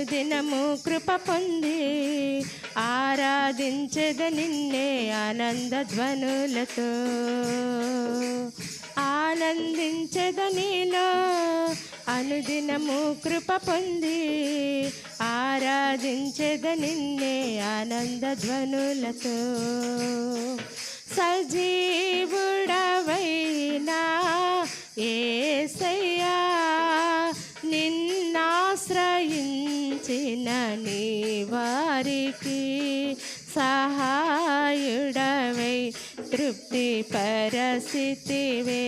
అనుదినము కృప పొంది ఆరాధించద నిన్నే ఆనంద ధ్వనులతో. ఆనందించద నీలో అనుదినము కృప పొంది ఆరాధించద నిన్నే ఆనంద ధ్వనులతో. తృప్తి పరసితివే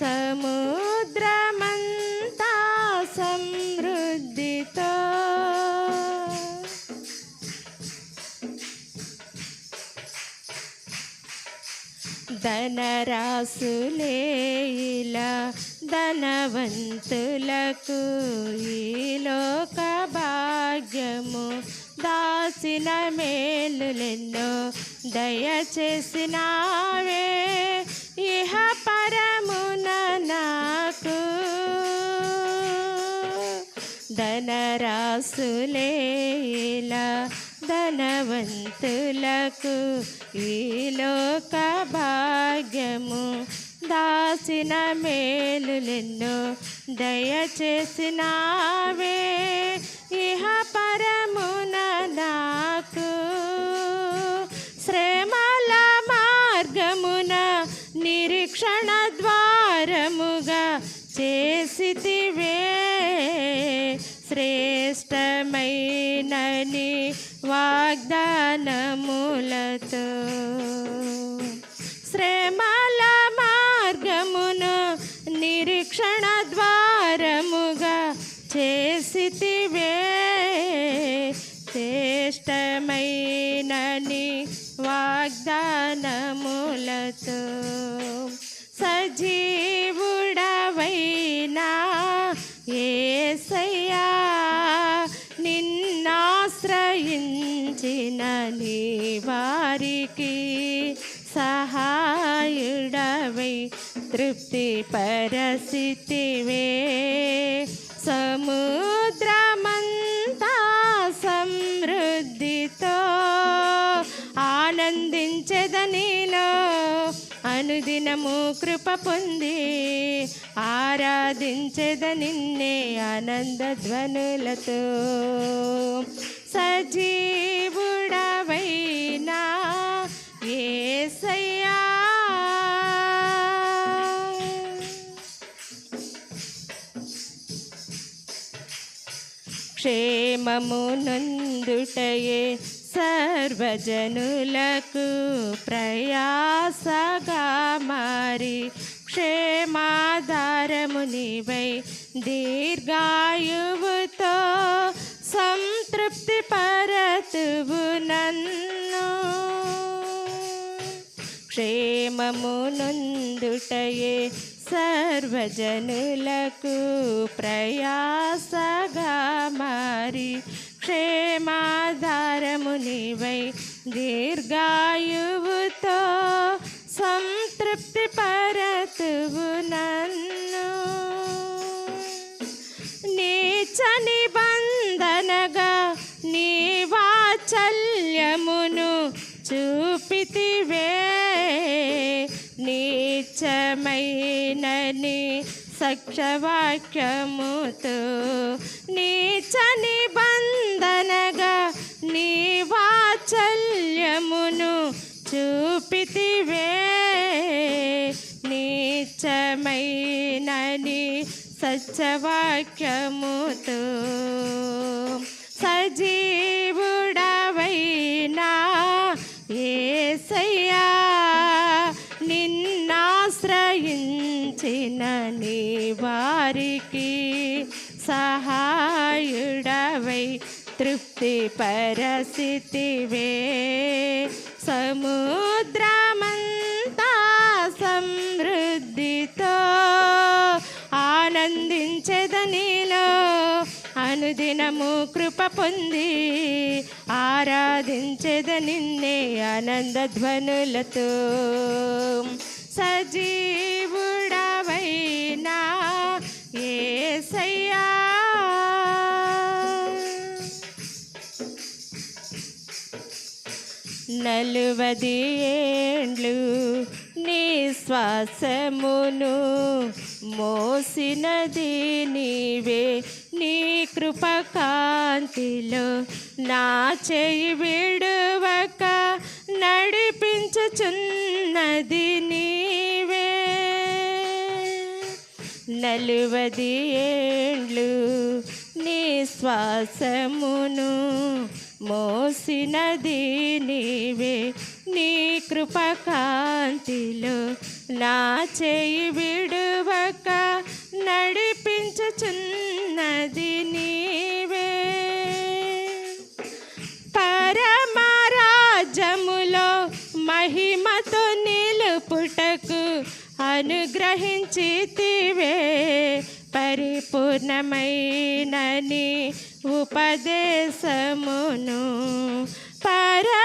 సముద్రమంతా సమృద్ధితో. ధనరాసులేలా ధనవంతులకు ఈ లోక భాగ్యము దాసిన మేలులెన్నో దయచేసినావే. ఇహ పరమున నాకు ధనరాసులేలా ధనవంతులకు ఈ లోక భాగ్యము. దాసిన మేలులెన్నో దయచేసినావే. ఇహ శ్రేష్టమైనని వాగ్దానములతో శ్రమల మార్గమును నిరీక్షణ ద్వారముగా చేసితివే. శ్రేష్టమైనని వాగ్దానములతో సజీవుడవైనా ఏసయ్యా నిన్నాశ్రయించిన నీ వారికి సహాయుడవై తృప్తి పరస్థితివే సముద్రమంతా సమృద్ధితో ఆనందించదనిలో అనుదినము కృప పొంది ఆరాధించద నిన్నే ఆనంద ధ్వనులతో సజీవుడవైనా ఏసయ్యా. క్షేమము నందుటయే సర్వజనులకు ప్రయాసగా మారి క్షేమాధారము దీర్ఘాయువు తృప్తి పరతువు నన్ను. క్షేమము నందుటయే సర్వజనులకు ప్రయాసగా మారి క్షేమాధారము నీవై దీర్ఘాయువుతో సంతృప్తి పర నీచమైనని సక్షవాక్యముతో నీచ నిబంధనగా నీ వాచల్యమును చూపితివే. నీచమైనని సత్యవాక్యముతో సజీవుడవైనా ఏ సయ్య నీ వారికి సహాయుడవై తృప్తి పరస్థితివే సముద్రమంతా సమృద్ధితో ఆనందించదనిలో అనుదినము కృప పొంది ఆరాధించద నిన్నే ఆనందధ్వనులతో. సజీ నలువది ఏండ్లు నీ శ్వాసమును మోసినది నీవే నీ కృపకాంతిలో నా చేయి విడువక నడిపించుచున్నది నీ నలువది ఏండ్లు నీ శ్వాసమును మోసినది నీవే. నీ కృపకాంతిలో నా చేయి విడువక నడిపించుచున్నది నీ అనుగ్రహించితివే. పరిపూర్ణమైనని ఉపదేశమును పరమారాజములో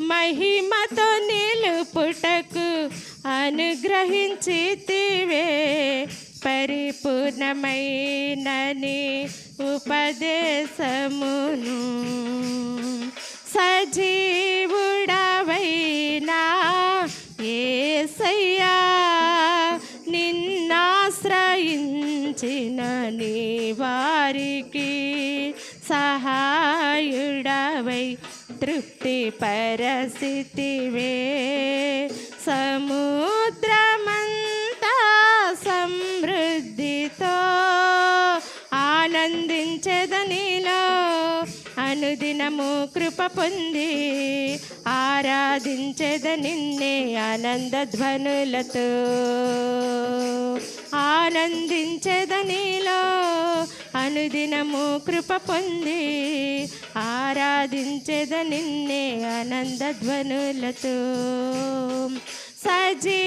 మహిమతో నిలుపుటకు అనుగ్రహించితివే. పరిపూర్ణమైనని ఉపదేశమును సజీవుడవైనా ఏసయ్యా నిన్నాశ్రయించిన నీ వారికి సహాయుడవై తృప్తి పరిస్థితివే సముద్రమంతా సమృద్ధితో ఆనందించదనిలో అనుదినము కృప పొంది ఆరాధించేద నిన్నే ఆనందధ్వనులతో ఆనందించెద నీలో అనుదినము కృప పొంది. ఆరాధించేద నిన్నే ఆనందధ్వనులతో సజీ